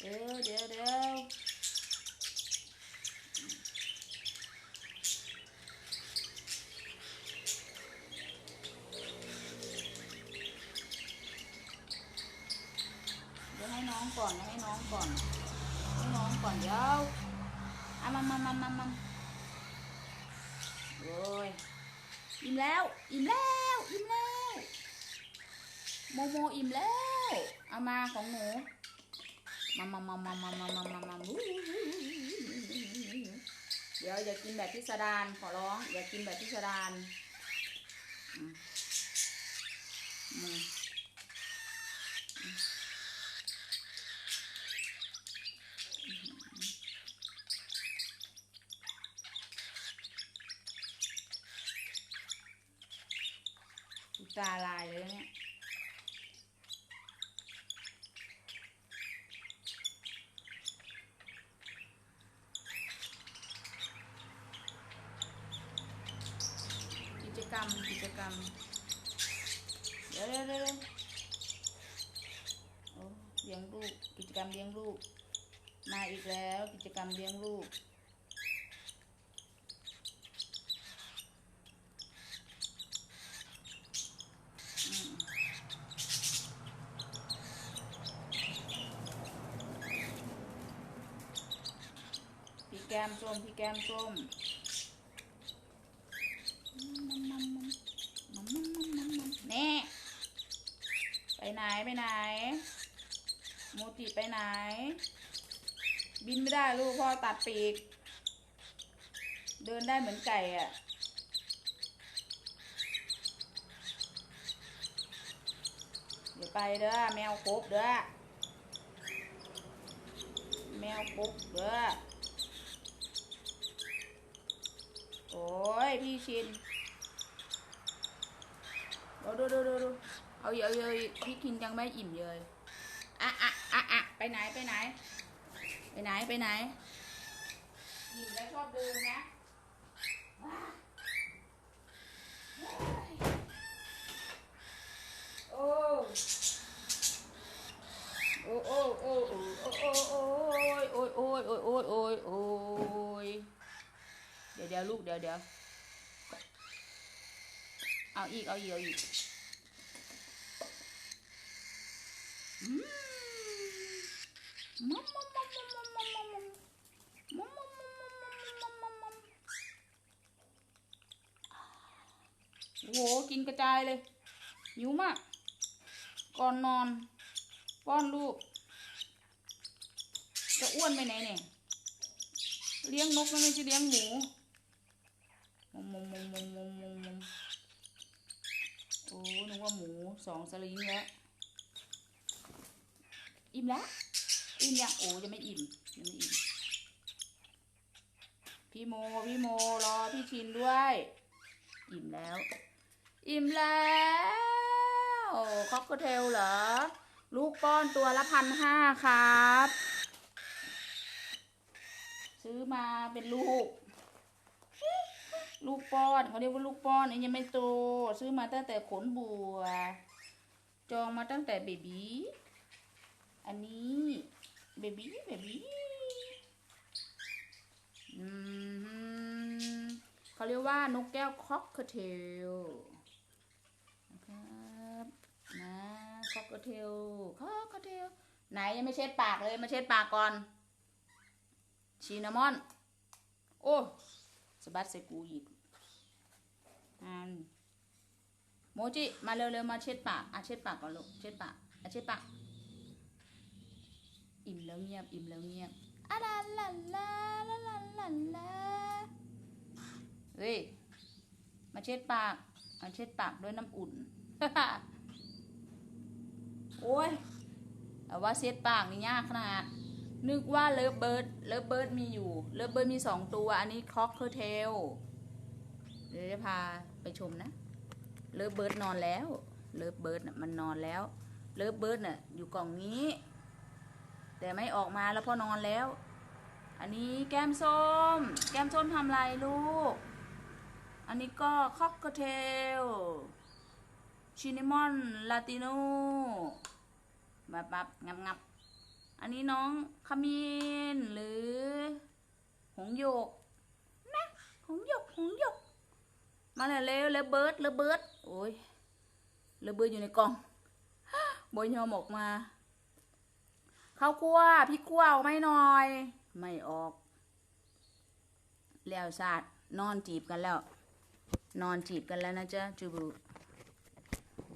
เดี๋ยวเดี๋ยวเดี๋ยวเดี๋ยวให้น้องก่อนให้น้องก่อน ให้น้องก่อนเดี๋ยวอะมามามามามาโอ้ยอิ่มแล้ว อิ่มแล้วอิ่มแล้ว โมโมอิ่มแล้ว เอามาของหนู มามามามามามามามามาเดี๋ยวอย่ากินแบบพิสดารขอร้อง อย่ากินแบบพิสดารอืมอืมกูตาลายเลยเนี่ย กิจกรรม กรรม เดี๋ยวเดี๋ยวเดี๋ยวโอ้เลี้ยงลูก กิจกรรมเลี้ยงลูก มาอีกแล้วกิจกรรมเลี้ยงลูกพี่แก้มส้มพี่แก้มส้มแน่ ไปไหนโมจิไปไหน บินไม่ได้ลูกพ่อตัดปีก เดินได้เหมือนไก่อะเดี๋ยวไปเด้อแมวครบเด้อแมวครบเด้อโอ้ยพี่ชินดูดูดูดู เอาเยอะเลยพี่กินยังไม่อิ่มเลยอะอะอะอะไปไหนไปไหน ไปไหนไปไหนอิ่มแล้วชอบเดินนะโอ้โอ้โอ้โอ้โอ้โอ้โอ้โอ้ยโอ้ยโอ้ยโอ้ยโอ้ยโอ้ยโอ้ยเดี๋ยวเดี๋ยวลูกเดี๋ยวเดี๋ยวเอาอีกเอาอีกเอาอีก โอ้โห กินกระจายเลยหิวมาก ก่อนนอน ป้อนลูก จะอ้วนไปไหนเนี่ย เลี้ยงนกไม่ใช่เลี้ยงหมูมุมมุมมุมมุมมุมมุมมุมโอ้นึกว่าหมูสองสลิงแล้ว อิ่มแล้ว อิ่มยังโอ้จะไม่อิ่มยังไม่อิ่มพี่โมพี่โมรอพี่ชินด้วย อิ่มแล้ว อิ่มแล้วคอกเทลเหรอ ลูกป้อนตัวละพันห้าครับ ซื้อมาเป็นลูก ลูกป้อนเขาเรียกว่าลูกป้อนอันยังไม่โต ซื้อมาตั้งแต่ขนบัว จองมาตั้งแต่เบบีอันนี้ เบบี้เบบีอืมเขาเรียกว่านกแก้วคอกเทลนะครับนะคอกเทลคอกเทลไหนยังไม่เช็ดปากเลยมาเช็ดปากก่อนชีนามอน โอ้สบัดใส่กูอีกอันโมจิมาเร็วๆมาเช็ดปากอะเช็ดปากก่อนลูกเช็ดปากอะเช็ดปาก อิ่มแล้วเงียบ อิ่มแล้วเงียบอะลาลาลาลาลาลาลาเฮ้ย มาเช็ดปากมาเช็ดปากด้วยน้ำอุ่น โอ้ยแต่ว่าเช็ดปากนี่ยากขนาด นึกว่าเลิฟเบิร์ด เลิฟเบิร์ดมีอยู่ เลิฟเบิร์ดมีสองตัว อันนี้คอกเคอร์เทล เดี๋ยวจะพาไปชมนะ เลิฟเบิร์ดนอนแล้ว เลิฟเบิร์ดน่ะมันนอนแล้ว เลิฟเบิร์ดน่ะอยู่กล่องนี้ แต่ไม่ออกมาแล้วพอนอนแล้ว อันนี้แก้มส้ม แก้มส้มทำอะไรลูก อันนี้ก็ค็อกเทลชินิมอนลาติโนมาปับบงับงับอันนี้น้องขมินหรือ หงโยกนะหงโยกหงโยกมาเลยเร็วเลยเบิร์ดเลยเบิร์ดโอ้ยเลยเบิร์ดอยู่ในกล่องบอยอมออกมา ข้าวคั่วพี่คั่วเอาไหม่หน่อย ไม่ออก แล้วชาดนอนจีบกันแล้ว นอนจีบกันแล้วนะจ๊ะจูบุ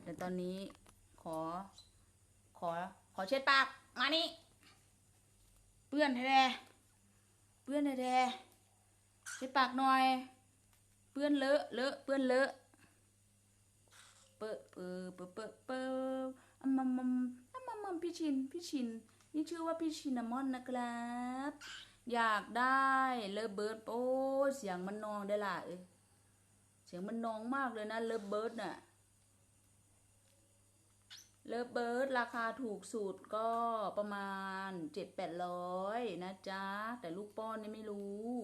แต่ตอนนี้ขอ ขอ ขอเช็ดปาก มานี่ เปื้อนแท้เปื้อนแท้เช็ดปากหน่อย เปื้อนเลอะ เลอะ เปื้อนเลอะเปอเปอเปอเปอเปอะอัมมัมมัมมัมมัมพี่ชิน พี่ชิน นี่ชื่อว่าพี่ชินนามอนนะครับ อยากได้เลอะเบิร์ดโอ้เสียงมันนองได้ล่ะเอ้ยเสียงมันนองมากเลยนะเลอะเบิร์ดน่ะเลอะเบิร์ดราคาถูกสุดก็ประมาณเจ็ดแปดร้อยนะจ๊ะ แต่ลูกป้อนนี่ไม่รู้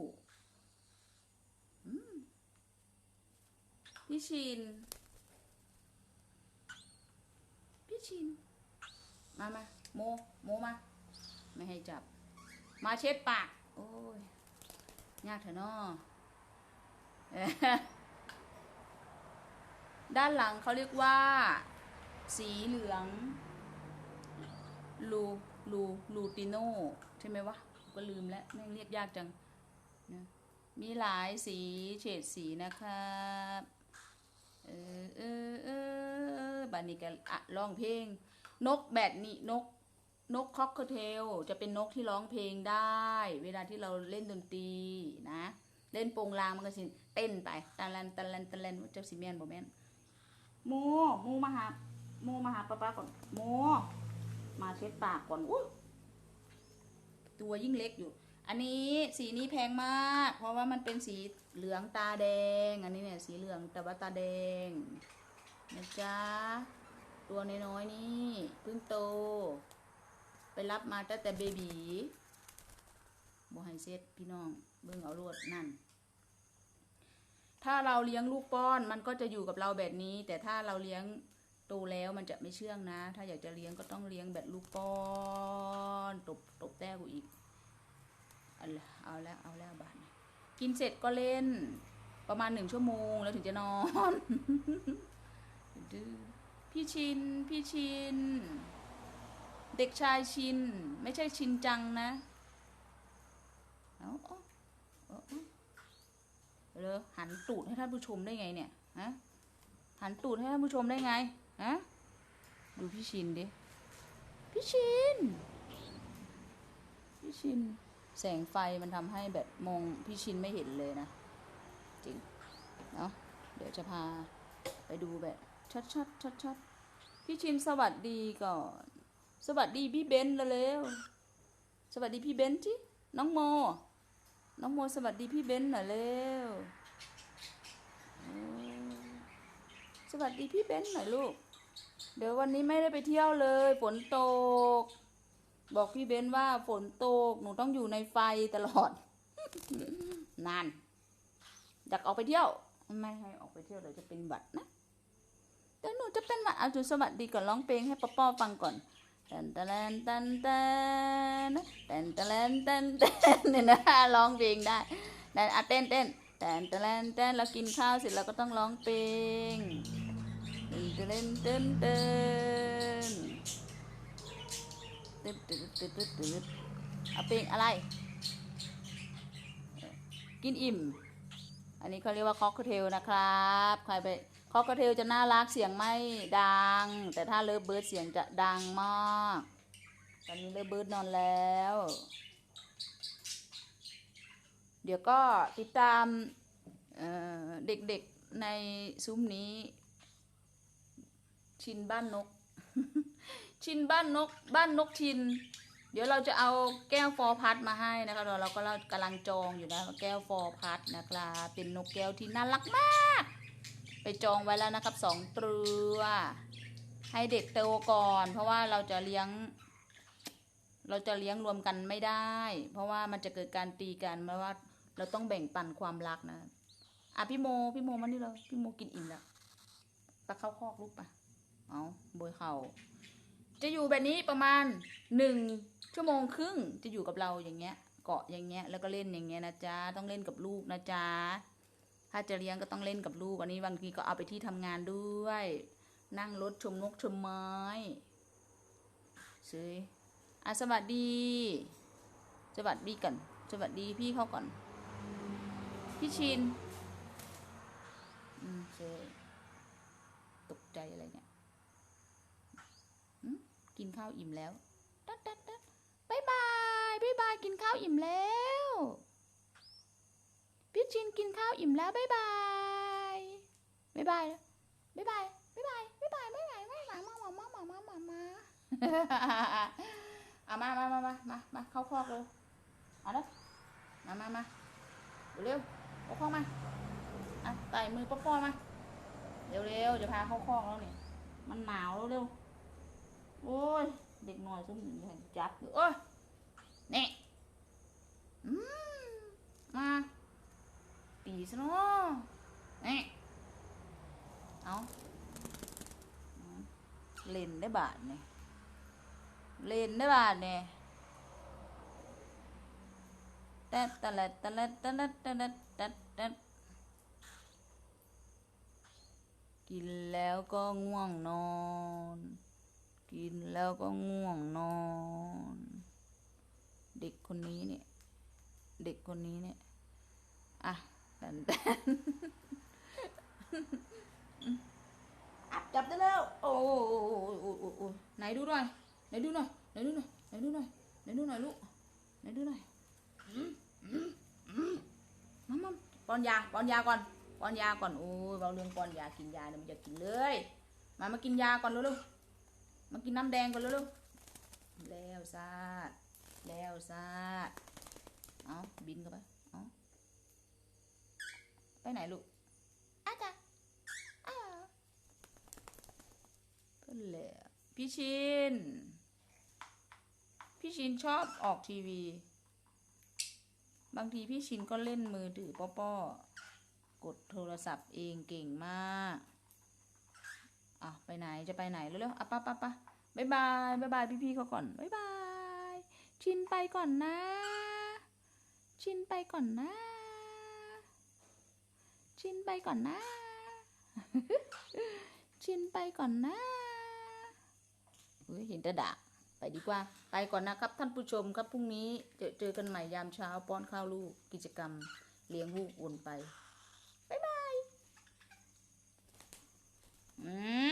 พี่ชิน พี่ชิน มามา โมโมมา ไม่ให้จับ มาเช็ดปาก โอ้ย ยากเถอะนาะเอ้อด้านหลังเขาเรียกว่า สีเหลืองลูลูลูติโนใช่ไหมวะ ก็ลืมแล้วแม่งเรียกยากจังนะมีหลายสีเฉดสีนะครับเออเออเออบานี้ก็อะร้องเพลง นกแบบนี้นก นกคอกเทลจะเป็นนกที่ร้องเพลงได้ เวลาที่เราเล่นดนตรีนะ เล่นโปงลางมันก็สิเต้นไปตะลันตะลันตะลันเจ้าสิแมนบ่แมนโมโมมาหาโมมาหาป้าป้าก่อนโมมาเช็ดปากก่อนอู้ตัวยิ่งเล็กอยู่ อันนี้สีนี้แพงมาก เพราะว่ามันเป็นสีเหลืองตาแดง อันนี้เนี่ยสีเหลืองแต่ว่าตาแดงนะจ๊ะ ตัวน้อยๆนี่เพิ่งโต ไปรับมาตั้งแต่เบบีบ่ให้เซ็ตพี่น้อง เบิ่งเอารวดนั่น ถ้าเราเลี้ยงลูกป้อนมันก็จะอยู่กับเราแบบนี้ แต่ถ้าเราเลี้ยงโตแล้วมันจะไม่เชื่องนะ ถ้าอยากจะเลี้ยงก็ต้องเลี้ยงแบบลูกป้อนตบตบแต้กูอีกเอาละเอาแล้วเอาแล้วบาทนี้กินเสร็จก็เล่น ประมาณหนึ่งชั่วโมงแล้วถึงจะนอน พี่ชิน พี่ชิน เด็กชายชิน ไม่ใช่ชินจังนะ เอาเอเออหันตูดให้ท่านผู้ชมได้ไงเนี่ยฮะหันตูดให้ท่านผู้ชมได้ไงฮะดูพี่ชินดิ พี่ชิน พี่ชิน แสงไฟมันทำให้แบบมองพี่ชินไม่เห็นเลยนะ จริง เนาะเดี๋ยวจะพาไปดูแบบชัดชัดชัดชัดๆพี่ชินสวัสดีก่อน สวัสดีพี่เบนซ์เร็วสวัสดีพี่เบนซ์จิน้องโม น้องโมสวัสดีพี่เบนซ์หน่อยเร็วสวัสดีพี่เบนซ์หน่อยลูก เดี๋ยววันนี้ไม่ได้ไปเที่ยวเลย ฝนตก บอกพี่เบนซ์ว่าฝนตกหนูต้องอยู่ในไฟตลอดนานอยากออกไปเที่ยว ไม่ให้ออกไปเที่ยวเดี๋ยวจะเป็นหวัดนะเดี๋ยวหนูจะเป็นหวัดเอาจุสวัสดีก่อนร้องเพลงให้ป้าป้อฟังก่อน ตนตะแลนแตนแตนแตนตะแลนแตนแตนเนี่ยนะร้องเพลงได้แต่อะเต้นเต้นแตนตะแลนแตนเรากินข้าวเสร็จเราก็ต้องร้องเพลงเต้นตะแลนเต้นเต้นตึ๊ดตึ๊ดตึ๊ดตึ๊ดตึ๊ดเอาเพลงอะไร กินอิ่ม อันนี้เขาเรียกว่าคอกเทลนะครับ ใครไป คอกระเทลจะน่ารักเสียงไม่ดัง แต่ถ้าเลิฟเบิร์ดเสียงจะดังมาก ตอนนี้เลิฟเบิร์ดนอนแล้ว เดี๋ยวก็ติดตามเเด็กๆในซุ้มนี้ ชินบ้านนก ชินบ้านนก บ้านนกชิน เดี๋ยวเราจะเอาแก้วฟอร์พัดมาให้นะคะเราเราก็เรากำลังจองอยู่นะแก้วฟอร์พัดนะครับเป็นนกแก้วที่น่ารักมาก ไปจองไว้แล้วนะครับสองตัวให้เด็กโตก่อน เพราะว่าเราจะเลี้ยง เราจะเลี้ยงรวมกันไม่ได้ เพราะว่ามันจะเกิดการตีกันเพราะว่า เราต้องแบ่งปันความรักนะอะพี่โมพี่โมมานี่เลยพี่โมกินอิ่มแล้วไปเข้าคอกลูกไปเอาบยเขาจะอยู่แบบนี้ประมาณหนึ่งชั่วโมงครึ่งจะอยู่กับเราอย่างเงี้ย เกาะอย่างเงี้ยแล้วก็เล่นอย่างเงี้ยนะจ๊ะต้องเล่นกับลูกนะจ๊ะาจะเลี้ยงก็ต้องเล่นกับลูกอันนี้บางทีก็เอาไปที่ทำงานด้วย นั่งรถชมนกชมไม้สวยอะสวัสดี สวัสดีกันสวัสดีพี่เขาก่อน พี่ชิน อืมเจตกใจอะไรเนี่ยกินข้าวอิ่มแล้ว ตัดตัดตัดบายบาย กินข้าวอิ่มแล้วบ๊ายบายบ๊ายบายบ๊ายบายบ๊ายบายบ๊ายบายบ๊ายบายบ๊ายบายมามามามามามาเอามามามามามามาเข้าคอกเลยเอาละมามามาเร็วเข้าคอกมาอะไต่มือป้อป้อมาเร็วเร็วเพาเข้าคอกแล้วเนี่ยมันหนาวแล้วเร็วโอ้ยเด็กน้อยซุ่มจัดอยู่โอ้ยนี่อืมมา ตีซะเนาะนี่เอาเล่นได้บาทเนี่ยเล่นได้บาทเนี่ยแตะตะละตะละตะละตะละตะตะกินแล้วก็ง่วงนอน กินแล้วก็ง่วงนอน เด็กคนนี้เนี่ย เด็กคนนี้เนี่ย อะ แตนแตนจับได้แล้ว โอ้โอ้โอ้โอ้โอ้โอ้ไหนดูหน่อย ไหนดูหน่อย ไหนดูหน่อย ไหนดูหน่อย ไหนดูหน่อยลูก ไหนดูหน่อยอืมอืมมมามาป้อนยา ป้อนยาก่อน ป้อนยาก่อน โอ้ยเราเรื่องป้อนยา กินยาเนี่ยมันจะกินเลย มา มากินยาก่อนเร็วๆมากินน้ำแดงก่อนเร็วๆแล้วซาดแล้วซาดเอาบินเข้าไป ไปไหนลูกอาจ้ะอ้าวเพื่อนแหละพี่ชิน พี่ชินชอบออกทีวี บางทีพี่ชินก็เล่นมือถือป้อๆกดโทรศัพท์เองเก่งมากอะไปไหนจะไปไหนเร็วๆอะปะปะปะบายบายบายบายพี่ๆเขาก่อนบายบาย ชินไปก่อนนะ ชินไปก่อนนะ ชินไปก่อนนะ ชินไปก่อนนะเห็นต่ด่าไปดีกว่า ไปก่อนนะครับท่านผู้ชมครับพรุ่งนี้จะเจอกันใหม่ยามเช้าป้อนข้าวลูกกิจกรรม เลี้ยงลูกวนไป บ๊ายบาย อืม